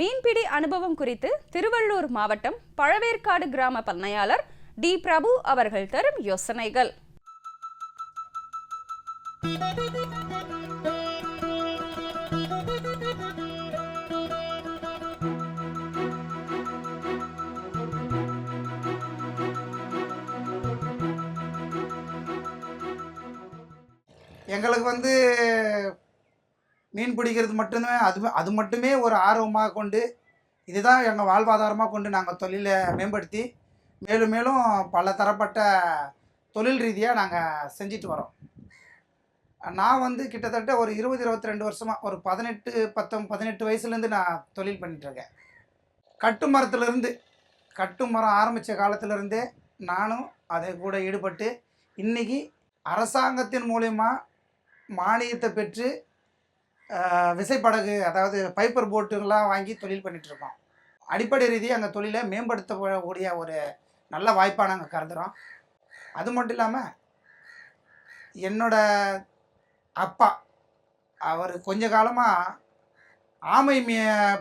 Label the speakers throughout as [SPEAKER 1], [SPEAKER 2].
[SPEAKER 1] மீன்பிடி அனுபவம் குறித்து திருவள்ளூர் மாவட்டம் பழவேற்காடு கிராம பண்ணையாளர் டி பிரபு அவர்கள் தரும் யோசனைகள்.
[SPEAKER 2] எங்களுக்கு வந்து மீன் பிடிக்கிறது மட்டுமே அது அது மட்டுமே ஒரு ஆர்வமாக கொண்டு இதுதான் எங்கள் வாழ்வாதாரமாக கொண்டு நாங்கள் தொழிலை மேம்படுத்தி மேலும் மேலும் பல தரப்பட்ட தொழில் ரீதியாக நாங்கள் செஞ்சுட்டு வரோம். நான் வந்து கிட்டத்தட்ட ஒரு இருபது இருபத்தி ரெண்டு வருஷமாக ஒரு பதினெட்டு பத்தம் பதினெட்டு வயசுலேருந்து நான் தொழில் பண்ணிகிட்ருக்கேன் கட்டு மரத்துலேருந்து கட்டு மரம் ஆரம்பித்த காலத்துலேருந்தே நானும் அதை கூட ஈடுபட்டு இன்றைக்கி அரசாங்கத்தின் மூலயமா மானியத்தை பெற்று விசைப்படகு அதாவது பைப்பர் போட்டுங்களாம் வாங்கி தொழில் பண்ணிட்டு இருக்கோம் அடிப்படை ரீதியாக அந்த தொழிலை மேம்படுத்தக்கூடிய ஒரு நல்ல வாய்ப்பாக நாங்கள் கருதுகிறோம் அது மட்டும் இல்லாமல் என்னோட அப்பா அவர் கொஞ்ச காலமாக ஆமை மீ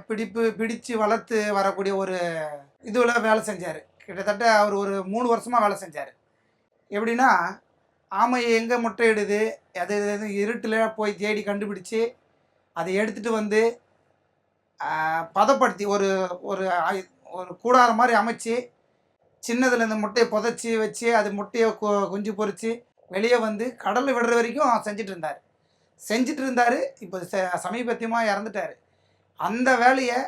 [SPEAKER 2] பிடிப்பு பிடித்து வளர்த்து வரக்கூடிய ஒரு இதுவில் வேலை செஞ்சார். கிட்டத்தட்ட அவர் ஒரு மூணு வருஷமாக வேலை செஞ்சார். எப்படின்னா ஆமை எங்கே முட்டையிடுது? அது எது இருட்டில் போய் தேடி கண்டுபிடிச்சி அதை எடுத்துகிட்டு வந்து பதப்படுத்தி ஒரு ஒரு ஒரு கூடாரம் மாதிரி அமைச்சு சின்னதில் இந்த முட்டையை புதைச்சி வச்சு அது முட்டையை கு- குஞ்சு பொறிச்சு வெளியே வந்து கடலில் விடுற வரைக்கும் செஞ்சிட்டு இருந்தார். செஞ்சுட்டு இருந்தார் இப்போ ச சமீபத்தியமாக இறந்துட்டார். அந்த வேலையை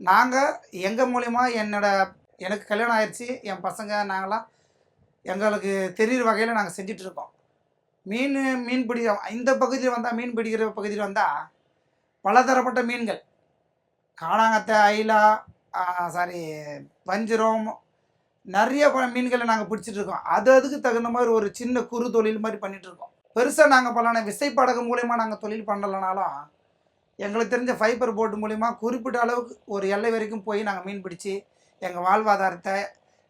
[SPEAKER 2] நாங்கள் எங்கள் மூலிமா என்னோட எனக்கு கல்யாணம் ஆயிடுச்சு என் பசங்க நாங்களாம் எங்களுக்கு தெரிகிற வகையில் நாங்கள் செஞ்சுட்டு இருக்கோம். மீன் மீன் பிடி இந்த பகுதியில் வந்தால் மீன் பிடிக்கிற பகுதியில் வந்தால் பலதரப்பட்ட மீன்கள். காளாங்கத்தை ஐலா சாரி வஞ்சிரம் நிறைய ப- மீன்களை நாங்கள் பிடிச்சிட்ருக்கோம். அது அதுக்கு தகுந்த மாதிரி ஒரு சின்ன குறு தொழில் மாதிரி பண்ணிகிட்ருக்கோம் இருக்கோம் பெருசாக நாங்கள் பலான விசைப்படகு மூலயமா நாங்கள் தொழில் பண்ணலைனாலும் எங்களுக்கு தெரிஞ்ச ஃபைபர் போர்டு மூலிமா குறிப்பிட்ட அளவுக்கு ஒரு எல்லை வரைக்கும் போய் நாங்கள் மீன் பிடிச்சி எங்கள் வாழ்வாதாரத்தை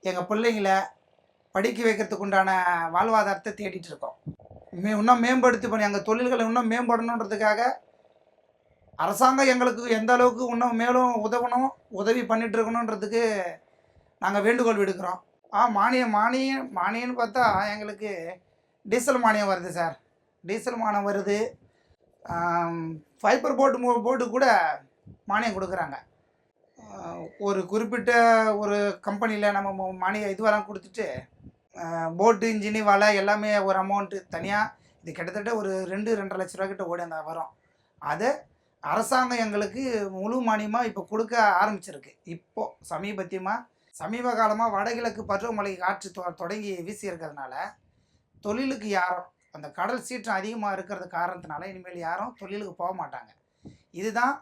[SPEAKER 2] எங்கள் பிள்ளைங்களை படிக்க வைக்கிறதுக்கு உண்டான வாழ்வாதாரத்தை தேடிட்டு இருக்கோம் மே இன்னும் மேம்படுத்தி பண்ணி எங்கள் தொழில்களை இன்னும் மேம்படணுன்றதுக்காக அரசாங்கம் எங்களுக்கு எந்த அளவுக்கு இன்னும் மேலும் உதவணும் உதவி பண்ணிட்டு இருக்கணுன்றதுக்கு நாங்கள் வேண்டுகோள் விடுக்கிறோம். ஆ மானியம் மானியம் மானியம்னு பார்த்தா எங்களுக்கு டீசல் மானியம் வருது சார். டீசல் மானியம் வருது. ஃபைபர் போட்டு மோ போர்டு கூட மானியம் கொடுக்குறாங்க. ஒரு குறிப்பிட்ட ஒரு கம்பெனியில் நம்ம மானியம் இதுவெல்லாம் கொடுத்துட்டு போட்டு இன்ஜினி வலை எல்லாமே ஒரு அமௌண்ட்டு தனியாக இது கிட்டத்தட்ட ஒரு ரெண்டு ரெண்டரை லட்ச ரூபா கிட்ட ஓடி அந்த வரும். அதை அரசாங்கம் எங்களுக்கு முழு மானியமாக இப்போ கொடுக்க ஆரம்பிச்சிருக்கு. இப்போ சமீபத்தியமாக சமீப காலமாக வடகிழக்கு பருவமழை காற்று தொ தொடங்கி வீசி இருக்கிறதுனால தொழிலுக்கு யாரும் அந்த கடல் சீற்றம் அதிகமாக இருக்கிறது காரணத்தினால இனிமேல் யாரும் தொழிலுக்கு போக மாட்டாங்க. இதுதான்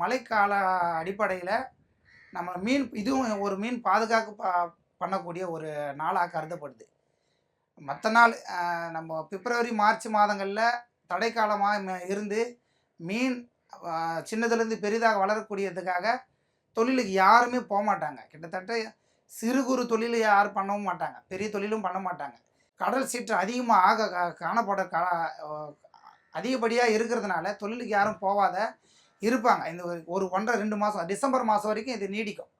[SPEAKER 2] மழைக்கால அடிப்படையில் நம்ம மீன் இதுவும் ஒரு மீன் பாதுகாப்பு ப- பண்ணக்கூடிய ஒரு நாளாக கருதப்படுது. மற்ற நாள் நம்ம பிப்ரவரி மார்ச் மாதங்களில் தடைக்காலமாக இருந்து மீன் சின்னதுலேருந்து பெரிதாக வளரக்கூடியதுக்காக தொழிலுக்கு யாருமே போக மாட்டாங்க கிட்டத்தட்ட சிறு குறு தொழில் யாரும் பண்ணவும் மாட்டாங்க. பெரிய தொழிலும் பண்ண மாட்டாங்க. கடல் சீற்றம் அதிகமாக ஆக கா- காணப்பட கா அதிகப்படியாக இருக்கிறதுனால தொழிலுக்கு யாரும் போகாத இருப்பாங்க. இந்த ஒரு- ஒன்றரை ரெண்டு மாதம் டிசம்பர் மாதம் வரைக்கும் இது நீடிக்கும்.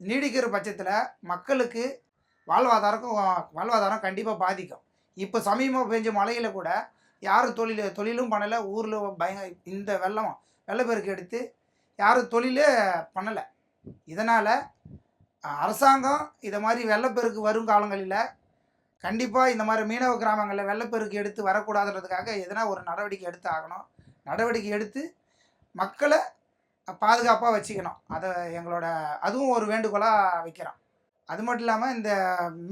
[SPEAKER 2] நீடிக்கிற பட்சத்தில் மக்களுக்கு வாழ்வாதாரக்கும் வாழ்வாதாரம் கண்டிப்பாக பாதிக்கும். இப்போ சமீபமாக பெஞ்ச மழையில் கூட யாரும் தொழில் தொழிலும் பண்ணலை ஊரில் பயங்க இந்த வெள்ளம் வெள்ளப்பெருக்கு எடுத்து யாரும் தொழிலே பண்ணலை. இதனால் அரசாங்கம் இதை மாதிரி வெள்ளப்பெருக்கு வரும் காலங்களில் கண்டிப்பாக இந்த மாதிரி மீனவ கிராமங்களில் வெள்ளப்பெருக்கு எடுத்து வரக்கூடாதுன்றதுக்காக எதனா ஒரு நடவடிக்கை எடுத்து ஆகணும். நடவடிக்கை எடுத்து மக்களை பாதுகாப்பாக வச்சுக்கணும். அதை எங்களோட அதுவும் ஒரு வேண்டுகோளாக வைக்கிறோம். அது மட்டும் இல்லாமல் இந்த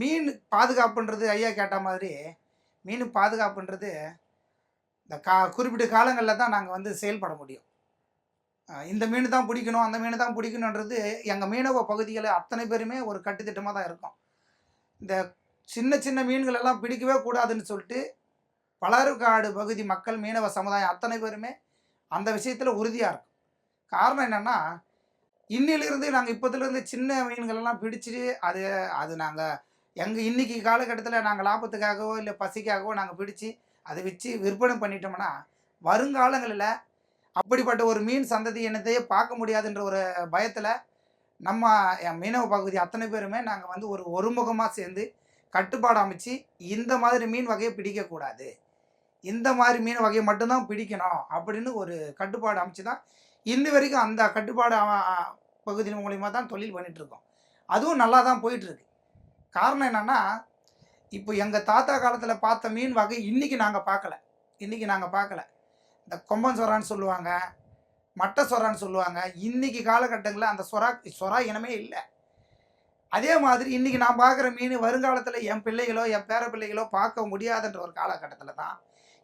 [SPEAKER 2] மீன் பாதுகாப்புன்றது ஐயா கேட்ட மாதிரி மீன் பாதுகாப்புன்றது இந்த கா குறிப்பிட்ட காலங்களில் தான் நாங்கள் வந்து செயல்பட முடியும். இந்த மீன் தான் பிடிக்கணும் அந்த மீன் தான் பிடிக்கணுன்றது எங்கள் மீனவ பகுதிகளில் அத்தனை பேருமே ஒரு கட்டுத்திட்டமாக தான் இருக்கும். இந்த சின்ன சின்ன மீன்கள் எல்லாம் பிடிக்கவே கூடாதுன்னு சொல்லிட்டு பலருக்காடு பகுதி மக்கள் மீனவ சமுதாயம் அத்தனை பேருமே அந்த விஷயத்தில் உறுதியாக இருக்கும். காரணம் என்னென்னா இன்னிலிருந்து நாங்கள் இப்போதுலேருந்து சின்ன மீன்களெல்லாம் பிடிச்சிட்டு அது அது நாங்கள் எங்கள் இன்னைக்கு காலகட்டத்தில் நாங்கள் லாபத்துக்காகவோ இல்லை பசிக்காகவோ நாங்கள் பிடிச்சி அதை வச்சு விற்பனை பண்ணிட்டோம்னா வருங்காலங்களில் அப்படிப்பட்ட ஒரு மீன் சந்ததி இனத்தையே பார்க்க முடியாதுன்ற ஒரு பயத்தில் நம்ம என் மீனவ பகுதி அத்தனை பேருமே நாங்கள் வந்து ஒரு ஒருமுகமாக சேர்ந்து கட்டுப்பாடு அமைச்சு இந்த மாதிரி மீன் வகையை பிடிக்கக்கூடாது இந்த மாதிரி மீன் வகையை மட்டும்தான் பிடிக்கணும் அப்படின்னு ஒரு கட்டுப்பாடு அமைச்சு தான் இன்னி வரைக்கும் அந்த கட்டுப்பாடு பகுதியின் மூலிமா தான் தொழில் பண்ணிகிட்ருக்கோம் அதுவும் நல்லா தான் போயிட்டுருக்கு. காரணம் என்னென்னா இப்போ எங்கள் தாத்தா காலத்தில் பார்த்த மீன் வகை இன்றைக்கி நாங்கள் பார்க்கல. இன்றைக்கி நாங்கள் பார்க்கல. இந்த கொம்பன் சொரான்னு சொல்லுவாங்க மட்டை சொரான்னு சொல்லுவாங்க. இன்றைக்கி காலகட்டங்களில் அந்த சொரா சொரா இனமே இல்லை. அதே மாதிரி இன்றைக்கி நான் பார்க்குற மீன் வருங்காலத்தில் என் பிள்ளைகளோ என் பேர பிள்ளைகளோ பார்க்க முடியாதுன்ற ஒரு காலகட்டத்தில் தான்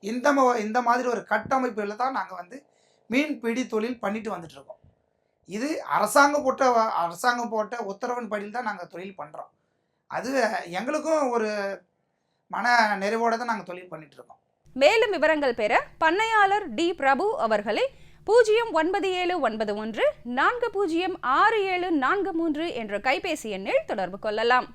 [SPEAKER 2] இந்த ம- இந்த மாதிரி ஒரு கட்டமைப்பில் தான் நாங்கள் வந்து மீன்பிடி தொழில் பண்ணிட்டு வந்துட்டுருக்கோம் இது அரசாங்கம் போட்ட அரசாங்கம் போட்ட உத்தரவின் படியில் தான் நாங்கள் தொழில் பண்ணுறோம் அது எங்களுக்கும் ஒரு மன நிறைவோடு தான் நாங்கள் தொழில் பண்ணிகிட்ருக்கோம் இருக்கோம்.
[SPEAKER 1] மேலும் விவரங்கள் பெற பண்ணையாளர் டி. பிரபு அவர்களை பூஜ்ஜியம் ஒன்பது ஏழு ஒன்பது ஒன்று நான்கு பூஜ்ஜியம் ஆறு ஏழு நான்கு மூன்று என்ற கைபேசி எண்ணில் தொடர்பு கொள்ளலாம்.